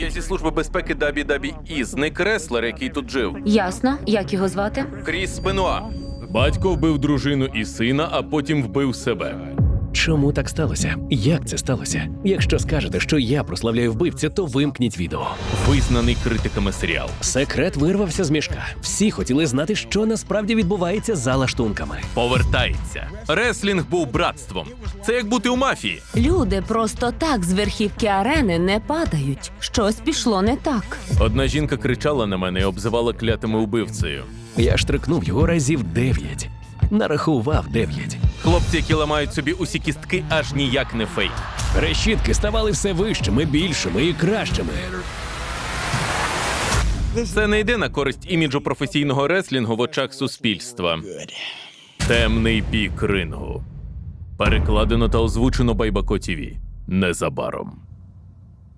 Я зі служби безпеки Дабі Дабі І, зник реслер, який тут жив. Ясно, як його звати? Кріс Бенуа. Батько вбив дружину і сина, а потім вбив себе. Чому так сталося? Як це сталося? Якщо скажете, що я прославляю вбивця, то вимкніть відео. Визнаний критиками серіал. Секрет вирвався з мішка. Всі хотіли знати, що насправді відбувається за лаштунками. Повертається. Реслінг був братством. Це як бути у мафії. Люди просто так з верхівки арени не падають. Щось пішло не так. Одна жінка кричала на мене і обзивала клятими убивцею. Я штрикнув його разів дев'ять. Нарахував дев'ять. Хлопці, які ламають собі усі кістки, аж ніяк не фейк. Решітки ставали все вищими, більшими і кращими. Це не йде на користь іміджу професійного реслінгу в очах суспільства. Темний бік рингу. Перекладено та озвучено Байбако ТІВІ. Незабаром.